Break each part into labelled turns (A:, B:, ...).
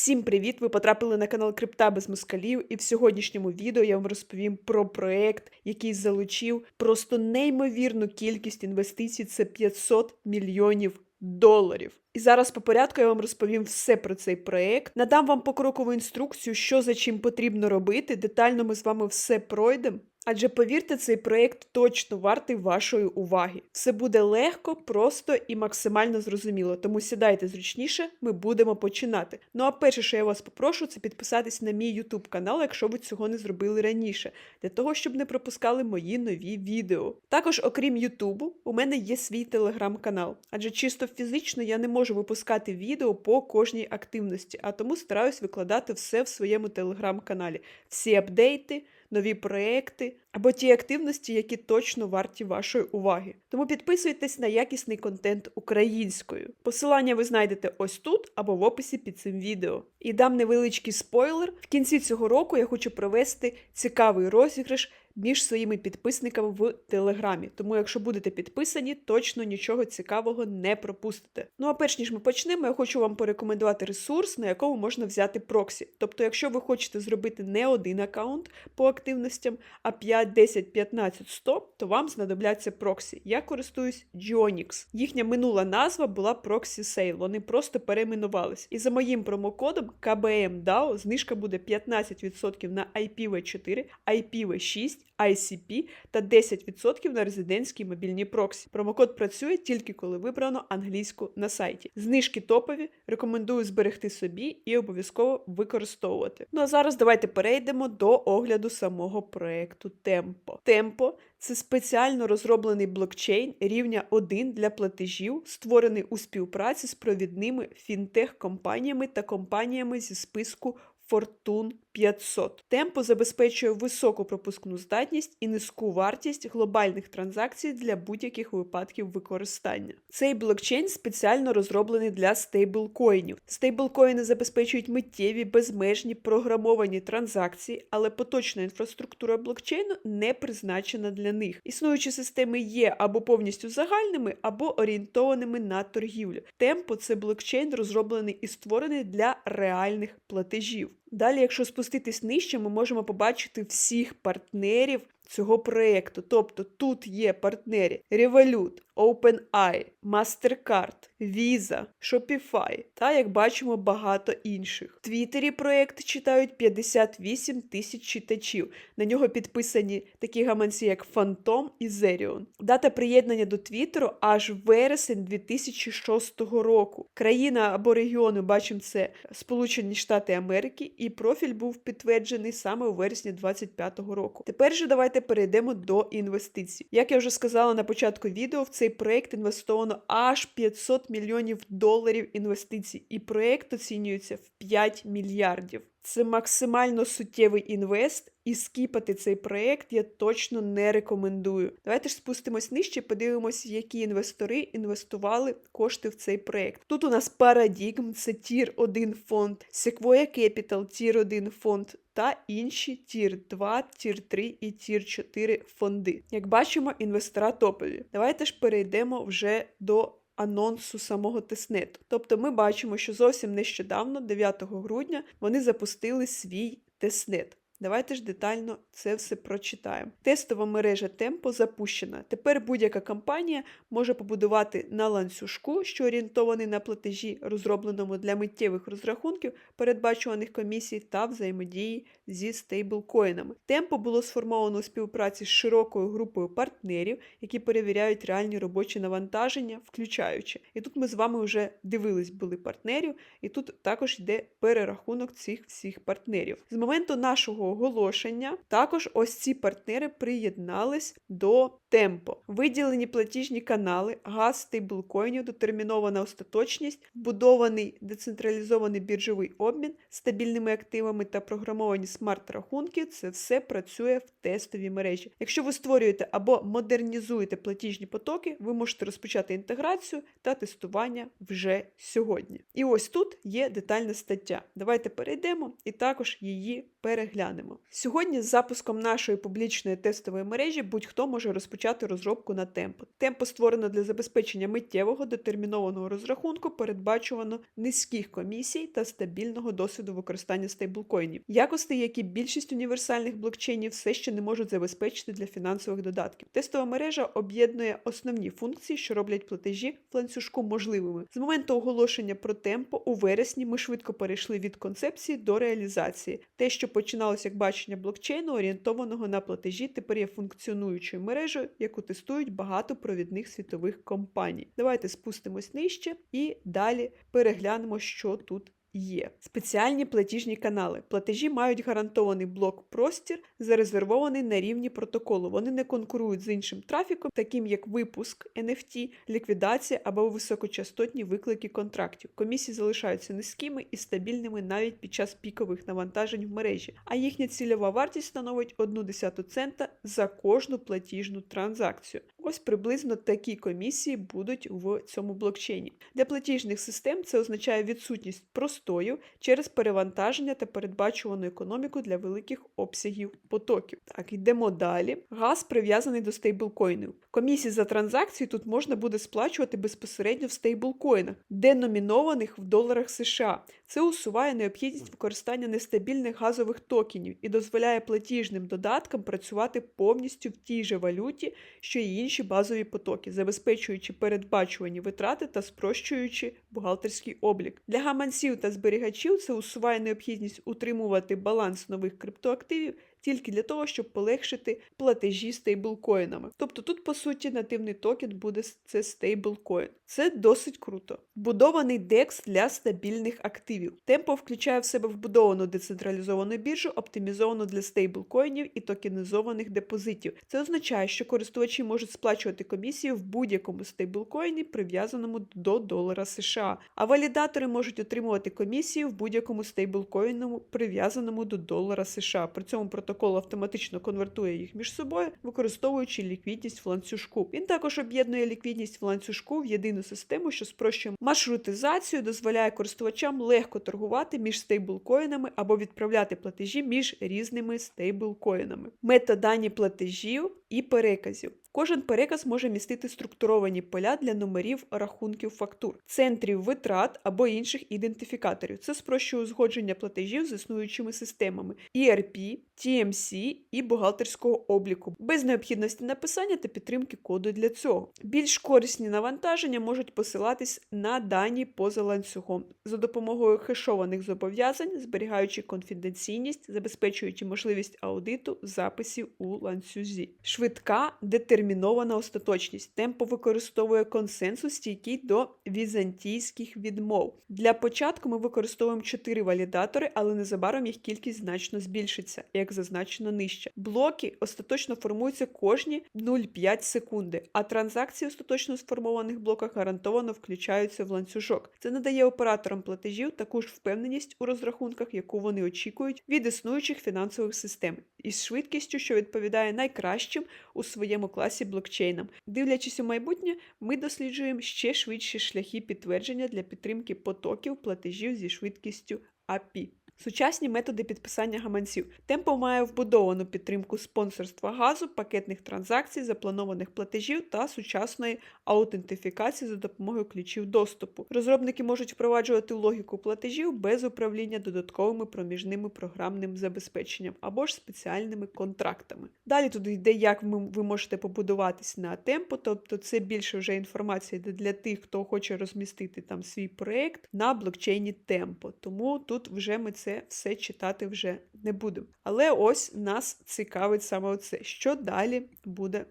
A: Всім привіт! Ви потрапили на канал Крипта без москалів, і в сьогоднішньому відео я вам розповім про проект, який залучив просто неймовірну кількість інвестицій. Це 500 мільйонів доларів. І зараз по порядку я вам розповім все про цей проект. Надам вам покрокову інструкцію, що за чим потрібно робити. Детально ми з вами все пройдемо. Адже повірте, цей проєкт точно вартий вашої уваги. Все буде легко, просто і максимально зрозуміло. Тому сідайте зручніше, ми будемо починати. Ну а перше, що я вас попрошу, це підписатись на мій YouTube канал, якщо ви цього не зробили раніше, для того, щоб не пропускали мої нові відео. Також, окрім Ютубу, у мене є свій телеграм-канал, адже чисто фізично я не можу випускати відео по кожній активності, а тому стараюсь викладати все в своєму телеграм-каналі. Всі апдейти нові проекти або ті активності, які точно варті вашої уваги. Тому підписуйтесь на якісний контент українською. Посилання ви знайдете ось тут або в описі під цим відео. І дам невеличкий спойлер. В кінці цього року я хочу провести цікавий розіграш між своїми підписниками в Телеграмі. Тому, якщо будете підписані, точно нічого цікавого не пропустите. Ну а перш ніж ми почнемо, я хочу вам порекомендувати ресурс, на якому можна взяти проксі. Тобто, якщо ви хочете зробити не один аккаунт по активностям, а 5, 10, 15, 100, то вам знадобляться проксі. Я користуюсь Gionix. Їхня минула назва була Proxy Sale. Вони просто перейменувались. І за моїм промокодом KBMDAO знижка буде 15% на IPv4, IPv6, ICP та 10% на резидентські мобільні проксі. Промокод працює тільки коли вибрано англійську на сайті. Знижки топові, рекомендую зберегти собі і обов'язково використовувати. Ну а зараз давайте перейдемо до огляду самого проекту Tempo. Tempo – це спеціально розроблений блокчейн рівня 1 для платежів, створений у співпраці з провідними фінтех-компаніями та компаніями зі списку Fortune 500. Темпо забезпечує високу пропускну здатність і низьку вартість глобальних транзакцій для будь-яких випадків використання. Цей блокчейн спеціально розроблений для стейблкоїнів. Стейблкоїни забезпечують миттєві, безмежні програмовані транзакції, але поточна інфраструктура блокчейну не призначена для них. Існуючі системи є або повністю загальними, або орієнтованими на торгівлю. Темпо це блокчейн, розроблений і створений для реальних платежів. Далі, якщо спуститись нижче, ми можемо побачити всіх партнерів цього проєкту. Тобто тут є партнери Revolut, OpenAI, MasterCard, Visa, Shopify та, як бачимо, багато інших. В Твіттері проєкт читають 58 тисяч читачів. На нього підписані такі гаманці, як Phantom і Zerion. Дата приєднання до Твіттеру аж вересень 2006 року. Країна або регіони, бачимо, це Сполучені Штати Америки, і профіль був підтверджений саме у вересні 2025 року. Тепер же давайте перейдемо до інвестицій. Як я вже сказала на початку відео, в цей проект інвестовано аж 500 мільйонів доларів інвестицій, і проект оцінюється в 5 мільярдів. Це максимально суттєвий інвест, і скіпати цей проект я точно не рекомендую. Давайте ж спустимось нижче, подивимося, які інвестори інвестували кошти в цей проект. Тут у нас Paradigm, це Тір 1 фонд, Sequoia Capital, Тір 1 фонд. Та інші тір 2, тір 3 і тір 4 фонди. Як бачимо, інвестора топові. Давайте ж перейдемо вже до анонсу самого тестнету. Тобто ми бачимо, що зовсім нещодавно, 9 грудня, вони запустили свій тестнет. Давайте ж детально це все прочитаємо. Тестова мережа Темпо запущена. Тепер будь-яка компанія може побудувати на ланцюжку, що орієнтований на платежі, розробленому для миттєвих розрахунків, передбачуваних комісій та взаємодії зі стейблкоїнами. Темпо було сформовано у співпраці з широкою групою партнерів, які перевіряють реальні робочі навантаження, включаючи. І тут ми з вами вже дивились, були партнерів, і тут також йде перерахунок цих всіх партнерів. З моменту нашого оголошення. Також ось ці партнери приєднались до Темпо. Виділені платіжні канали, газ стейблкоїнів, дотермінована остаточність, вбудований децентралізований біржовий обмін стабільними активами та програмовані смарт-рахунки. Це все працює в тестовій мережі. Якщо ви створюєте або модернізуєте платіжні потоки, ви можете розпочати інтеграцію та тестування вже сьогодні. І ось тут є детальна стаття. Давайте перейдемо і також її переглянемо. Сьогодні з запуском нашої публічної тестової мережі будь-хто може розпочати розпочати розробку на темпо. Темпо створено для забезпечення миттєвого детермінованого розрахунку, передбачувано низьких комісій та стабільного досвіду використання стейблкоїнів. Якості, які більшість універсальних блокчейнів все ще не можуть забезпечити для фінансових додатків. Тестова мережа об'єднує основні функції, що роблять платежі в ланцюжку можливими. З моменту оголошення про темпо у вересні ми швидко перейшли від концепції до реалізації. Те, що починалося як бачення блокчейну, орієнтованого на платежі, тепер є функціонуючою мережею, яку тестують багато провідних світових компаній. Давайте спустимось нижче і далі переглянемо, що тут Є спеціальні платіжні канали. Платежі мають гарантований блок простір, зарезервований на рівні протоколу. Вони не конкурують з іншим трафіком, таким як випуск NFT, ліквідація або високочастотні виклики контрактів. Комісії залишаються низькими і стабільними навіть під час пікових навантажень в мережі, а їхня цільова вартість становить 1,1 цента за кожну платіжну транзакцію. Ось приблизно такі комісії будуть в цьому блокчейні. Для платіжних систем це означає відсутність простою через перевантаження та передбачувану економіку для великих обсягів потоків. Так, йдемо далі. Газ прив'язаний до стейблкоїнів. Комісії за транзакції тут можна буде сплачувати безпосередньо в стейблкоїнах, деномінованих в доларах США. Це усуває необхідність використання нестабільних газових токенів і дозволяє платіжним додаткам працювати повністю в тій же валюті, що й інші базові потоки, забезпечуючи передбачувані витрати та спрощуючи бухгалтерський облік. Для гаманців та зберігачів це усуває необхідність утримувати баланс нових криптоактивів тільки для того, щоб полегшити платежі стейблкоїнами. Тобто тут, по суті, нативний токен буде це стейблкоін. Це досить круто. Вбудований DEX для стабільних активів. Темпо включає в себе вбудовану децентралізовану біржу, оптимізовану для стейблкоїнів і токенізованих депозитів. Це означає, що користувачі можуть сплачувати комісію в будь-якому стейблкоїні, прив'язаному до долара США, а валідатори можуть отримувати комісію в будь-якому стейблкоїному, прив'язаному до долара США. При цьому протокол автоматично конвертує їх між собою, використовуючи ліквідність в ланцюжку. Він також об'єднує ліквідність в ланцюжку в єдину систему, що спрощує маршрутизацію, дозволяє користувачам легко торгувати між стейблкоїнами або відправляти платежі між різними стейблкоїнами. Метадані платежів і переказів. Кожен переказ може містити структуровані поля для номерів рахунків фактур, центрів витрат або інших ідентифікаторів. Це спрощує узгодження платежів з існуючими системами ERP, TMC і бухгалтерського обліку, без необхідності написання та підтримки коду для цього. Більш корисні навантаження можуть посилатись на дані поза ланцюгом за допомогою хешованих зобов'язань, зберігаючи конфіденційність, забезпечуючи можливість аудиту записів у ланцюзі. Швидка детермінація термінована остаточність. Темпо використовує консенсус, стійкий до візантійських відмов. Для початку ми використовуємо 4 валідатори, але незабаром їх кількість значно збільшиться, як зазначено нижче. Блоки остаточно формуються кожні 0,5 секунди, а транзакції остаточно сформованих блоках гарантовано включаються в ланцюжок. Це надає операторам платежів таку ж впевненість у розрахунках, яку вони очікують від існуючих фінансових систем, із швидкістю, що відповідає найкращим у своєму класі блокчейнам. Дивлячись у майбутнє, ми досліджуємо ще швидші шляхи підтвердження для підтримки потоків платежів зі швидкістю API. Сучасні методи підписання гаманців. Темпо має вбудовану підтримку спонсорства газу, пакетних транзакцій, запланованих платежів та сучасної аутентифікації за допомогою ключів доступу. Розробники можуть впроваджувати логіку платежів без управління додатковими проміжними програмним забезпеченням або ж спеціальними контрактами. Далі тут йде, як ви можете побудуватись на темпо, тобто це більше вже інформація для тих, хто хоче розмістити там свій проєкт на блокчейні темпо. Тому тут вже ми це це все читати вже не будемо. Але ось нас цікавить саме оце, що далі буде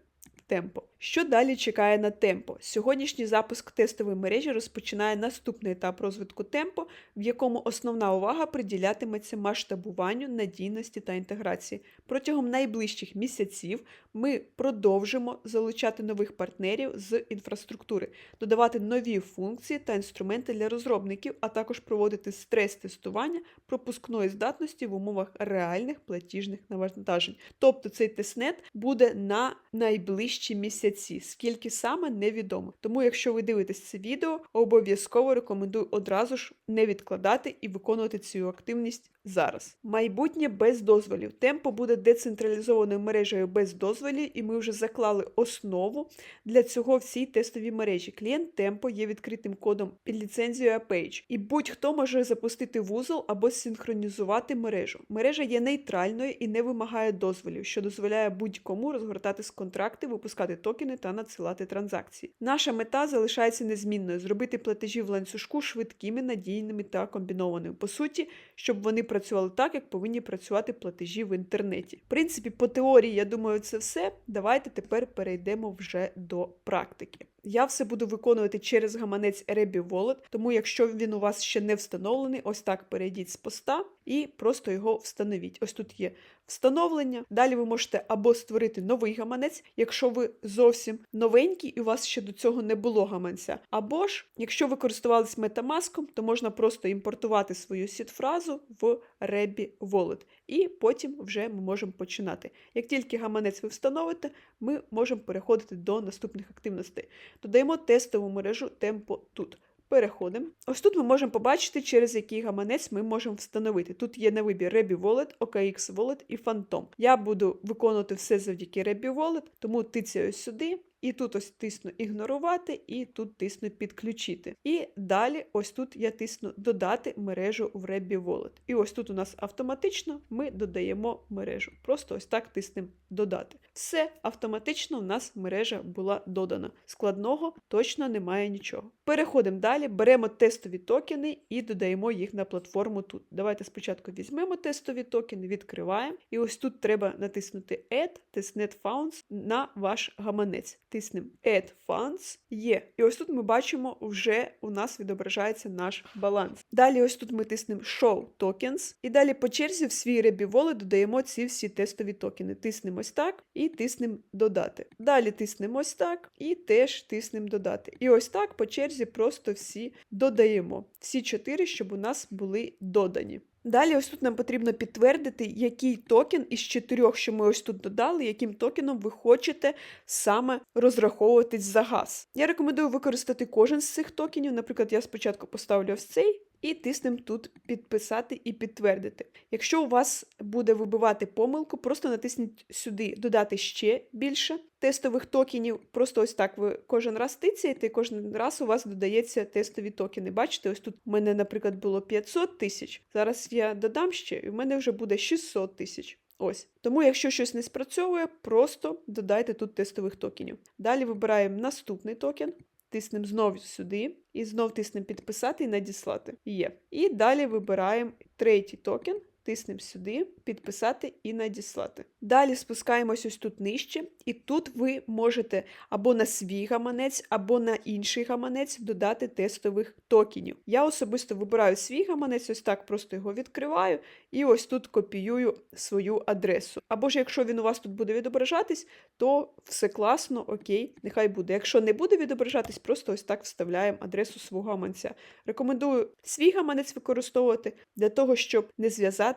A: темпо. Що далі чекає на темпо? Сьогоднішній запуск тестової мережі розпочинає наступний етап розвитку темпо, в якому основна увага приділятиметься масштабуванню, надійності та інтеграції. Протягом найближчих місяців ми продовжимо залучати нових партнерів з інфраструктури, додавати нові функції та інструменти для розробників, а також проводити стрес-тестування пропускної здатності в умовах реальних платіжних навантажень. Тобто цей тестнет буде на найближчі місяці місяці. Скільки саме невідомо. Тому, якщо ви дивитесь це відео, обов'язково рекомендую одразу ж не відкладати і виконувати цю активність зараз. Майбутнє без дозволів. Темпо буде децентралізованою мережею без дозволів, і ми вже заклали основу для цього всій тестовій мережі. Клієнт Темпо є відкритим кодом під ліцензією Apage, і будь-хто може запустити вузол або синхронізувати мережу. Мережа є нейтральною і не вимагає дозволів, що дозволяє будь-кому розгортати з контракти, випускати токени та надсилати транзакції. Наша мета залишається незмінною: зробити платежі в ланцюжку швидкими, надійними та комбінованими. По суті, щоб вони працювали так, як повинні працювати платежі в інтернеті. В принципі, по теорії, я думаю, це все. Давайте тепер перейдемо вже до практики. Я все буду виконувати через гаманець Rebby Wallet, тому якщо він у вас ще не встановлений, ось так перейдіть з поста і просто його встановіть. Ось тут є встановлення. Далі ви можете або створити новий гаманець, якщо ви зовсім новенький і у вас ще до цього не було гаманця. Або ж, якщо ви користувались Metamask, то можна просто імпортувати свою сіт-фразу в Rebby Wallet. І потім вже ми можемо починати. Як тільки гаманець ви встановите, ми можемо переходити до наступних активностей. Додаємо тестову мережу Tempo тут. Переходимо. Ось тут ми можемо побачити, через який гаманець ми можемо встановити. Тут є на вибір Rebby Wallet, OKX Wallet і Phantom. Я буду виконувати все завдяки Rebby Wallet, тому тицяю сюди. І тут ось тисну ігнорувати, і тут тисну підключити. І далі, ось тут я тисну додати мережу в Rebby Wallet. І ось тут у нас автоматично ми додаємо мережу. Просто ось так тиснемо додати. Все автоматично у нас мережа була додана. Складного точно немає нічого. Переходимо далі, беремо тестові токени і додаємо їх на платформу тут. Давайте спочатку візьмемо тестові токени, відкриваємо. І ось тут треба натиснути Add Testnet Funds на ваш гаманець. Тиснемо Add Funds. Є. І ось тут ми бачимо, вже у нас відображається наш баланс. Далі, ось тут ми тиснемо Show Tokens. І далі по черзі в свій Wallet додаємо ці всі тестові токени. Тиснемо ось так і тиснемо додати. Далі тиснемо ось так і теж тиснемо додати. І ось так по черзі просто всі додаємо. Всі чотири, щоб у нас були додані. Далі, ось тут нам потрібно підтвердити, який токен із чотирьох, що ми ось тут додали, яким токеном ви хочете саме розраховуватись за газ. Я рекомендую використати кожен з цих токенів. Наприклад, я спочатку поставлю ось цей. І тиснемо тут підписати і підтвердити. Якщо у вас буде вибивати помилку, просто натисніть сюди додати ще більше тестових токенів. Просто ось так ви кожен раз тицяєте, і кожен раз у вас додається тестові токени. Бачите, ось тут у мене, наприклад, було 500 тисяч. Зараз я додам ще, і в мене вже буде 600 тисяч. Ось. Тому, якщо щось не спрацьовує, просто додайте тут тестових токенів. Далі вибираємо наступний токен. Тиснемо знову сюди, і знов тиснемо підписати і надіслати. Є. І далі вибираємо третій токен, тиснемо сюди, підписати і надіслати. Далі спускаємось ось тут нижче, і тут ви можете або на свій гаманець, або на інший гаманець додати тестових токенів. Я особисто вибираю свій гаманець, ось так просто його відкриваю, і ось тут копіюю свою адресу. Або ж якщо він у вас тут буде відображатись, то все класно, окей, нехай буде. Якщо не буде відображатись, просто ось так вставляємо адресу свого гаманця. Рекомендую свій гаманець використовувати для того, щоб не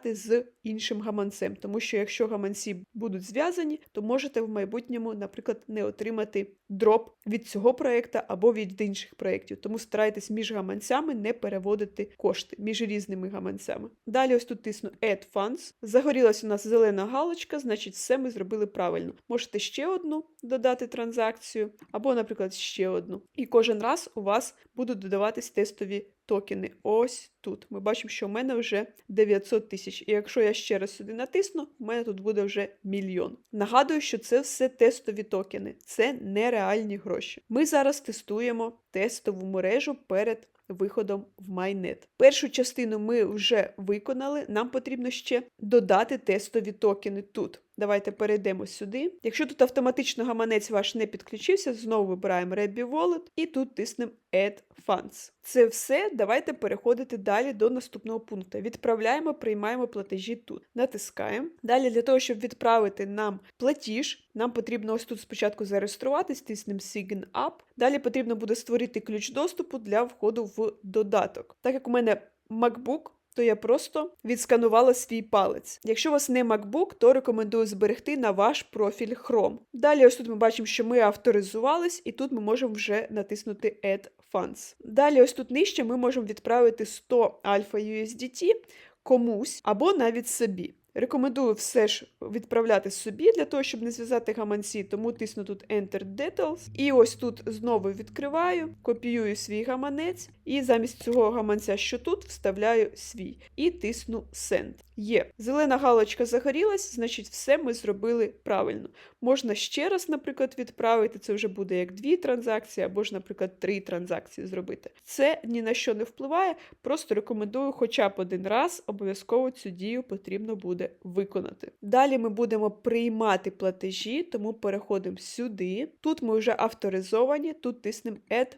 A: зв'язати з іншим гаманцем. Тому що якщо гаманці будуть зв'язані, то можете в майбутньому, наприклад, не отримати дроп від цього проєкту або від інших проєктів. Тому старайтесь між гаманцями не переводити кошти між різними гаманцями. Далі ось тут тисну Add Funds. Загорілась у нас зелена галочка, значить, все ми зробили правильно. Можете ще одну додати транзакцію, або, наприклад, ще одну. І кожен раз у вас будуть додаватись тестові токени. Ось тут. Ми бачимо, що в мене вже 900 тисяч. І якщо я ще раз сюди натисну, у мене тут буде вже мільйон. Нагадую, що це все тестові токени, це нереальні гроші. Ми зараз тестуємо тестову мережу перед. Виходом в майнет. Першу частину ми вже виконали. Нам потрібно ще додати тестові токени тут. Давайте перейдемо сюди. Якщо тут автоматично гаманець ваш не підключився, знову вибираємо Rebby Wallet і тут тиснемо Add Funds. Це все. Давайте переходити далі до наступного пункту. Відправляємо, приймаємо платежі тут. Натискаємо. Далі, для того, щоб відправити нам платіж, нам потрібно ось тут спочатку зареєструватись, тиснемо Sign Up. Далі потрібно буде створити ключ доступу для входу в додаток. Так як у мене MacBook. То я просто відсканувала свій палець. Якщо у вас не MacBook, то рекомендую зберегти на ваш профіль Chrome. Далі, ось тут ми бачимо, що ми авторизувались, і тут ми можемо вже натиснути Add Funds. Далі, ось тут нижче, ми можемо відправити 100 Alpha USDT комусь або навіть собі. Рекомендую все ж відправляти собі для того, щоб не зв'язати гаманці, тому тисну тут Enter Details. І ось тут знову відкриваю, копіюю свій гаманець, і замість цього гаманця, що тут, вставляю свій і тисну Send. Є. Зелена галочка загорілась, значить, все ми зробили правильно. Можна ще раз, наприклад, відправити. Це вже буде як дві транзакції, або ж, наприклад, три транзакції зробити. Це ні на що не впливає. Просто рекомендую хоча б один раз обов'язково цю дію потрібно буде виконати. Далі ми будемо приймати платежі, тому переходимо сюди. Тут ми вже авторизовані, тут тиснемо Add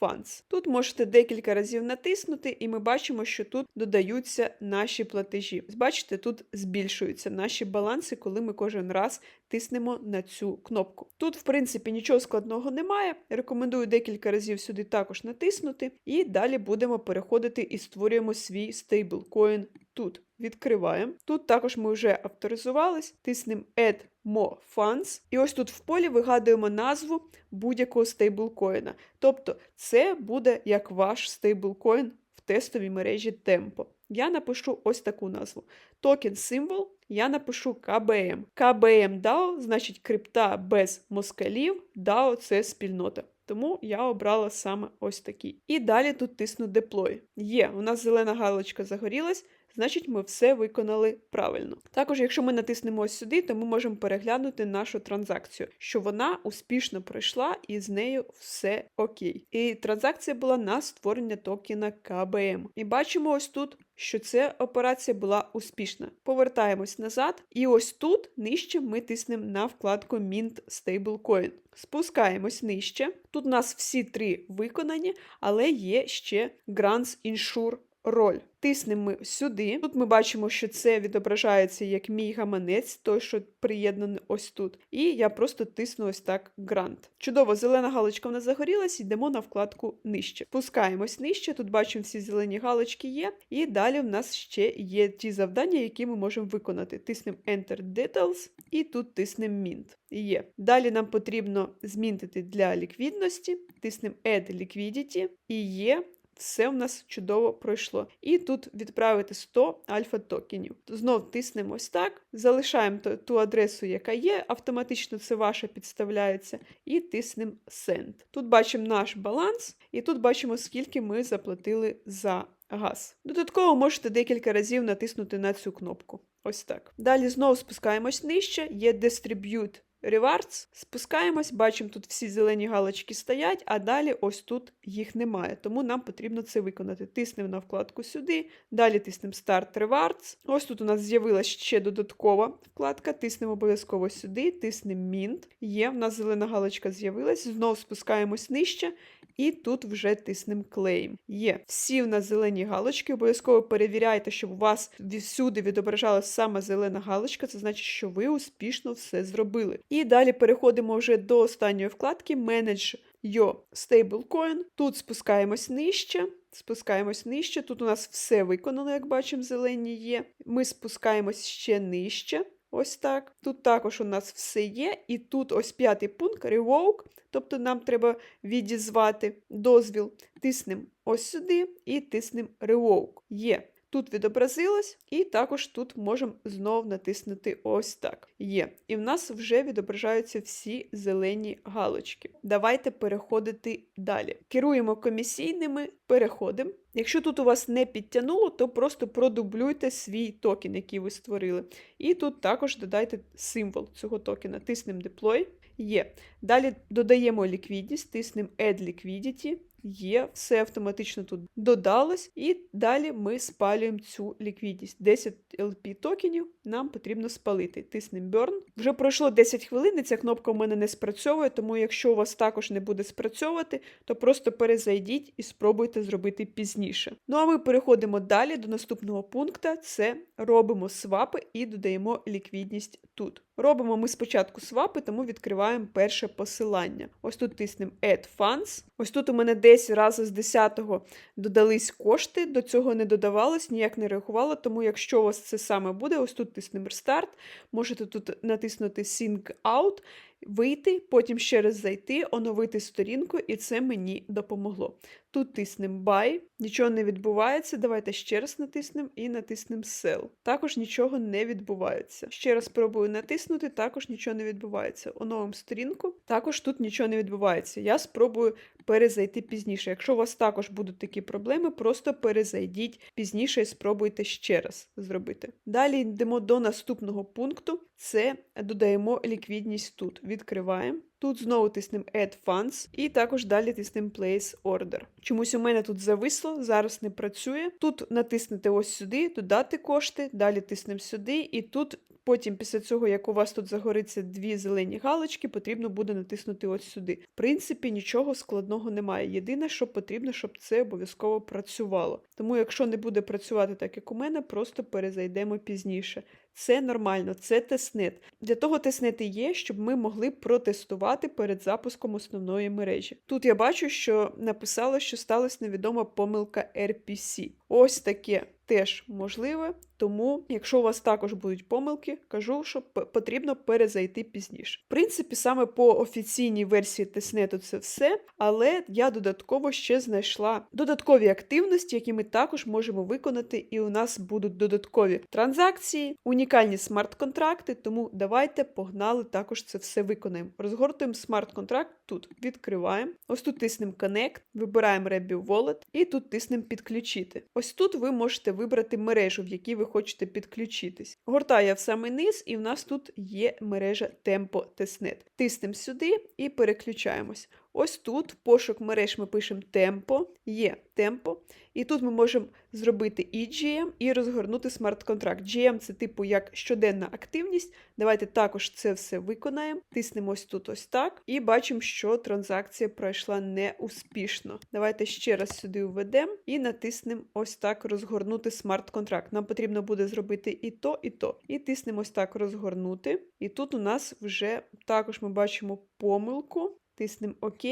A: Funds. Тут можете декілька разів натиснути, і ми бачимо, що тут додаються наші платежі. Бачите, тут збільшуються наші баланси, коли ми кожен раз тиснемо на цю кнопку. Тут, в принципі, нічого складного немає. Рекомендую декілька разів сюди також натиснути, і далі будемо переходити і створюємо свій стейблкоін тут. Відкриваємо. Тут також ми вже авторизувались, тиснемо Add More Funds. І ось тут в полі вигадуємо назву будь-якого стейблкоїна. Тобто це буде як ваш стейблкоін в тестовій мережі Tempo. Я напишу ось таку назву. Токен символ я напишу КБМ. КБМ DAO значить крипта без москалів, DAO – це спільнота. Тому я обрала саме ось такий. І далі тут тисну Deploy. Є, у нас зелена галочка загорілась, значить ми все виконали правильно. Також, якщо ми натиснемо ось сюди, то ми можемо переглянути нашу транзакцію, що вона успішно пройшла і з нею все окей. І транзакція була на створення токена КБМ. І бачимо ось тут. Що ця операція була успішна. Повертаємось назад, і ось тут нижче ми тиснемо на вкладку Mint Stablecoin. Спускаємось нижче. Тут у нас всі три виконані, але є ще Grants Insure роль. Тиснемо сюди. Тут ми бачимо, що це відображається як мій гаманець, той, що приєднаний ось тут. І я просто тисну ось так грант. Чудово, зелена галочка в нас загорілась, йдемо на вкладку нижче. Пускаємось нижче, тут бачимо всі зелені галочки є. І далі в нас ще є ті завдання, які ми можемо виконати. Тиснемо Enter Details і тут тиснемо Mint. Є. Далі нам потрібно змінити для ліквідності, тиснемо Add Liquidity і є. Все у нас чудово пройшло. І тут відправити 100 альфа-токенів. Знов тиснемо ось так, залишаємо ту адресу, яка є, автоматично це ваша підставляється, і тиснемо Send. Тут бачимо наш баланс, і тут бачимо, скільки ми заплатили за газ. Додатково можете декілька разів натиснути на цю кнопку. Ось так. Далі знову спускаємось нижче, є Distribute Rewards. Спускаємось, бачимо, тут всі зелені галочки стоять, а далі ось тут їх немає. Тому нам потрібно це виконати. Тиснемо на вкладку сюди, далі тиснемо Start Rewards. Ось тут у нас з'явилася ще додаткова вкладка. Тиснемо обов'язково сюди, тиснемо Mint. Є, в нас зелена галочка з'явилась. Знову спускаємось нижче. І тут вже тиснемо Claim. Є. Всі в нас зелені галочки. Обов'язково перевіряйте, щоб у вас всюди відображалася саме зелена галочка. Це значить, що ви успішно все зробили. І далі переходимо вже до останньої вкладки Manage Your Stablecoin. Тут спускаємось нижче. Спускаємось нижче. Тут у нас все виконано, як бачимо, зелені є. Ми спускаємось ще нижче. Ось так. Тут також у нас все є. І тут ось п'ятий пункт Revoke. Тобто нам треба відізвати дозвіл. Тиснемо ось сюди і тиснемо Revoke. Є. Тут відобразилось, і також тут можемо знов натиснути ось так. Є. І в нас вже відображаються всі зелені галочки. Давайте переходити далі. Керуємо комісійними, переходимо. Якщо тут у вас не підтягнуло, то просто продублюйте свій токен, який ви створили. І тут також додайте символ цього токена. Тиснемо Deploy. Є. Далі додаємо ліквідність, тиснемо Add Liquidity. Є, все автоматично тут додалось, і далі ми спалюємо цю ліквідність. 10 LP токенів нам потрібно спалити. Тиснемо Burn. Вже пройшло 10 хвилин, і ця кнопка у мене не спрацьовує, тому якщо у вас також не буде спрацьовувати, то просто перезайдіть і спробуйте зробити пізніше. Ну а ми переходимо далі до наступного пункту: це робимо свапи і додаємо ліквідність тут. Робимо ми спочатку свапи, тому відкриваємо перше посилання. Ось тут тиснемо Add Funds. Ось тут у мене десь раз з 10-го додались кошти, до цього не додавалось, ніяк не реагувало, тому якщо у вас це саме буде, ось тут тиснемо Restart, можете тут натиснути Sync Out, вийти, потім ще раз зайти, оновити сторінку, і це мені допомогло. Тут тиснемо Buy, нічого не відбувається. Давайте ще раз натиснемо і натиснемо Sell. Також нічого не відбувається. Ще раз спробую натиснути, також нічого не відбувається. Оновимо сторінку, також тут нічого не відбувається. Я спробую перезайти пізніше. Якщо у вас також будуть такі проблеми, просто перезайдіть пізніше і спробуйте ще раз зробити. Далі йдемо до наступного пункту: це додаємо ліквідність тут. Відкриваємо. Тут знову тиснемо Add Funds і також далі тиснемо Place Order. Чомусь у мене тут зависло, зараз не працює. Тут натиснете ось сюди, додати кошти, далі тиснемо сюди, і тут потім, після цього, як у вас тут загориться дві зелені галочки, потрібно буде натиснути ось сюди. В принципі, нічого складного немає. Єдине, що потрібно, щоб це обов'язково працювало. Тому, якщо не буде працювати так, як у мене, просто перезайдемо пізніше. Це нормально, це тестнет. Для того тестнет є, щоб ми могли протестувати перед запуском основної мережі. Тут я бачу, що написало, що сталася невідома помилка RPC. Ось таке теж можливе. Тому, якщо у вас також будуть помилки, кажу, що потрібно перезайти пізніше. В принципі, саме по офіційній версії тестнету це все, але я додатково ще знайшла додаткові активності, які ми також можемо виконати, і у нас будуть додаткові транзакції, унікальні смарт-контракти. Тому давайте погнали також це все виконаємо. Розгортуємо смарт-контракт тут, відкриваємо. Ось тут тиснемо Connect, вибираємо Rebel Wallet і тут тиснемо підключити. Ось тут ви можете вибрати мережу, в якій ви хочете підключитись. Гортаю в самий низ, і в нас тут є мережа Tempo Testnet. Тиснемо сюди і переключаємось. Ось тут в пошук мереж ми пишемо Tempo, є Tempo, і тут ми можемо зробити і GM, і розгорнути смарт-контракт. GM це типу як щоденна активність. Давайте також це все виконаємо. Тиснемо ось тут ось так, і бачимо, що транзакція пройшла неуспішно. Давайте ще раз сюди введемо і натиснемо ось так розгорнути смарт-контракт. Нам потрібно буде зробити і то, і то. І тиснемо ось так розгорнути. І тут у нас вже також ми бачимо помилку. Тиснемо ОК.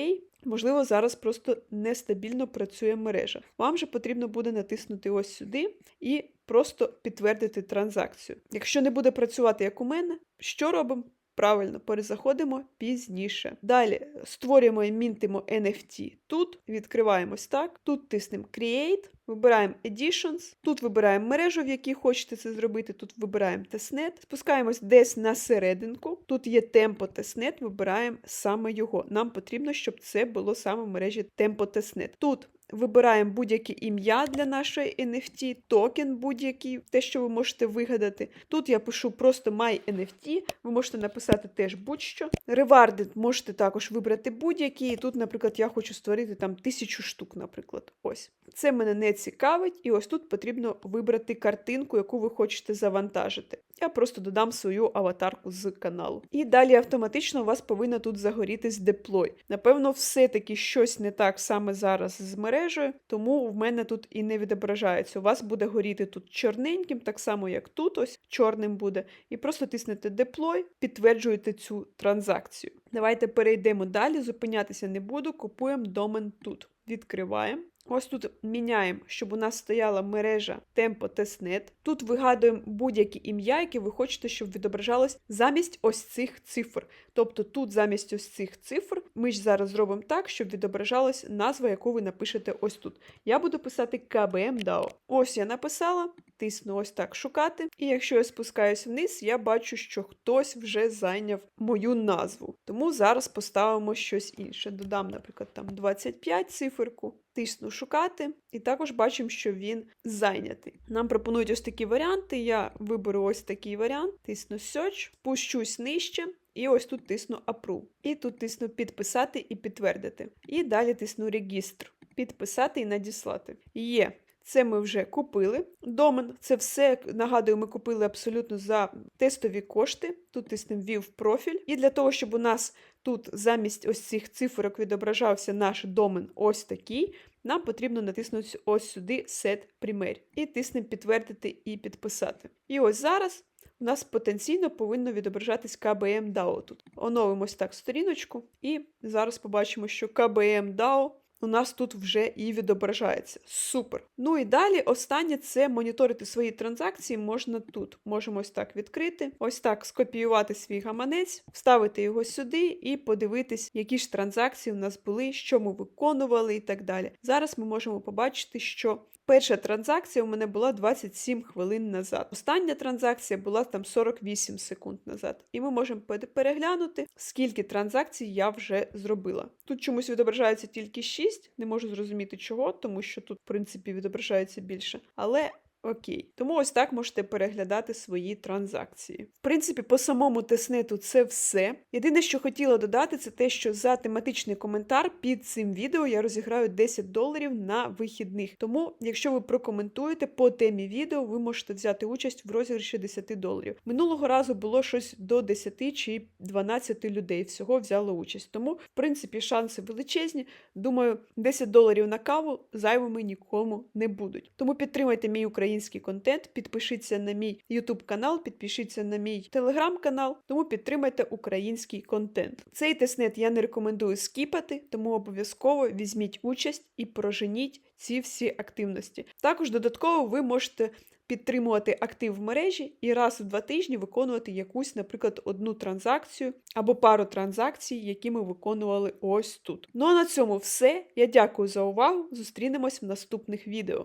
A: Можливо, зараз просто нестабільно працює мережа. Вам же потрібно буде натиснути ось сюди і просто підтвердити транзакцію. Якщо не буде працювати, як у мене, що робимо? Правильно, перезаходимо пізніше. Далі створюємо і мінтимо NFT тут, відкриваємось так, тут тиснемо Create, вибираємо Editions, тут вибираємо мережу, в якій хочете це зробити, тут вибираємо тестнет, спускаємось десь на серединку, тут є Tempo тестнет, вибираємо саме його. Нам потрібно, щоб це було саме в мережі Tempo тестнет. Тут Вибираємо будь-яке ім'я для нашої NFT, токен будь-який, те, що ви можете вигадати. Тут я пишу просто My NFT, ви можете написати теж будь-що. Реварди можете також вибрати будь-які. Тут, наприклад, я хочу створити там тисячу штук, наприклад. Ось. Це мене не цікавить, і ось тут потрібно вибрати картинку, яку ви хочете завантажити. Я просто додам свою аватарку з каналу. І далі автоматично у вас повинно тут загорітись деплой. Напевно, все-таки щось не так саме зараз з мережею, тому в мене тут і не відображається. У вас буде горіти тут чорненьким, так само, як тут, ось чорним буде. І просто тиснете деплой, підтверджуєте цю транзакцію. Давайте перейдемо далі, зупинятися не буду, купуємо домен тут. Відкриваємо. Ось тут міняємо, щоб у нас стояла мережа Tempo Testnet. Тут вигадуємо будь-яке ім'я, яке ви хочете, щоб відображалось замість ось цих цифр. Тобто тут замість ось цих цифр ми ж зараз зробимо так, щоб відображалась назва, яку ви напишете ось тут. Я буду писати KBM. Ось я написала, тисну ось так шукати. І якщо я спускаюся вниз, я бачу, що хтось вже зайняв мою назву. Тому зараз поставимо щось інше. Додам, наприклад, там 25 циферку. Тисну шукати, і також бачимо, що він зайнятий. Нам пропонують ось такі варіанти. Я виберу ось такий варіант, тисну Search, спущусь нижче, і ось тут тисну Approve. І тут тисну підписати і підтвердити. І далі тисну Регістр, підписати і надіслати. Є. Це ми вже купили. Домен, це все, нагадую, ми купили абсолютно за тестові кошти. Тут тиснемо View профіль. І для того, щоб у нас тут замість ось цих цифрок відображався наш домен ось такий, нам потрібно натиснути ось сюди Set Primer. І тиснемо підтвердити і підписати. І ось зараз у нас потенційно повинно відображатись KBM DAO тут. Оновимо ось так сторіночку, і зараз побачимо, що KBM DAO у нас тут вже і відображається. Супер. Ну і далі останнє це моніторити свої транзакції можна тут. Можемо ось так відкрити, ось так скопіювати свій гаманець, вставити його сюди і подивитись, які ж транзакції у нас були, що ми виконували і так далі. Зараз ми можемо побачити, що Перша транзакція у мене була 27 хвилин назад. Остання транзакція була там 48 секунд назад. І ми можемо переглянути, скільки транзакцій я вже зробила. Тут чомусь відображається тільки 6, не можу зрозуміти чого, тому що тут, в принципі, відображається більше. Але Окей, тому ось так можете переглядати свої транзакції. В принципі, по самому теснету це все. Єдине, що хотіла додати, це те, що за тематичний коментар під цим відео я розіграю 10 доларів на вихідних. Тому, якщо ви прокоментуєте по темі відео, ви можете взяти участь в розіграші 10 доларів. Минулого разу було щось до 10 чи 12 людей всього взяло участь. Тому, в принципі, шанси величезні. Думаю, 10 доларів на каву зайвими нікому не будуть. Тому підтримайте мій український контент, підпишіться на мій YouTube канал, підпишіться на мій телеграм канал, тому підтримайте український контент. Цей теснет я не рекомендую скіпати, тому обов'язково візьміть участь і проженіть ці всі активності. Також додатково ви можете підтримувати актив в мережі і раз у два тижні виконувати якусь, наприклад, одну транзакцію або пару транзакцій, які ми виконували ось тут. Ну а на цьому все. Я дякую за увагу. Зустрінемось в наступних відео.